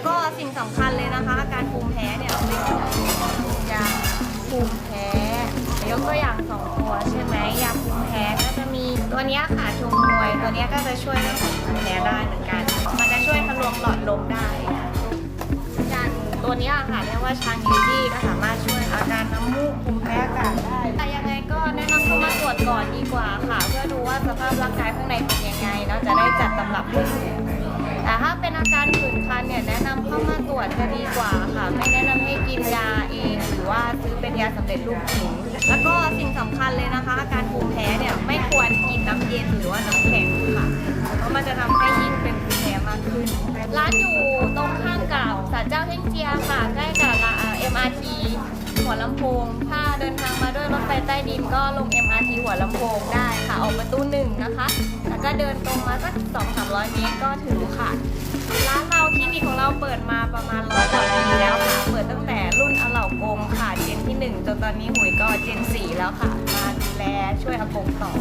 แล้วก็สิ่งสำคัญเลยนะคะอาการภูมิแพ้เนี่ยเราไม่ควรยาภูมิแพ้ยกตัวอย่างสองตัวใช่ไหมยาภูมิแพ้ก็จะมีตัวเนี้ยค่ะชงมวย ตัวเนี้ยก็จะช่วยเรื่องของภูมิแพ้ได้เหมือนกัน มันจะช่วยทะลวงหลอดลมได้การตัวเนี้ยค่ะเรียกว่าชางยูยี่ก็สามารถช่วยอาการน้ำมูกภูมิแพ้อากาศได้ แต่ยังไงก็แนะนำเข้ามาตรวจก่อนดีกว่าค่ะ เพื่อดูว่าสภาพร่างกายข้างในเป็นยังไงแล้วจะได้จัดตำรับให้ ถ้าเป็นอาการผื่นคันเนี่ยแนะนำเข้ามาตรวจจะดีกว่าค่ะ ไม่แนะนำให้กินยาเอง หรือว่าซื้อเป็นยาสำเร็จรูปถุงแล้วก็สิ่งสำคัญเลยนะคะ อาการภูมิแพ้เนี่ยไม่ควรกินน้ำเย็นหรือว่าน้ำแข็งค่ะ เพราะมันจะทำให้ยิ่งเป็นภูมิแพ้มากขึ้น ร้านอยู่ตรงข้ามกับศาลเจ้าเฮงเจียค่ะ ใกล้กับละเอ่อ MRT หัวลำโพง ถ้าเดินทางมาด้วยรถไฟใต้ดินก็ลง MRT หัวลำโพงได้ค่ะ ออกประตูหนึ่งนะคะ แล้วก็เดินตรงมาสักสองสามร้อยเมตรก็ถึงค่ะ ร้านเราที่นี่ของเราเปิดมาประมาณร้อยกว่าปีแล้วค่ะ เปิดตั้งแต่รุ่นอาเหล่ากงค่ะ เจนที่1จนตอนนี้หุยก็เจนสี่แล้วค่ะ มาดูแลช่วยอากงต่อ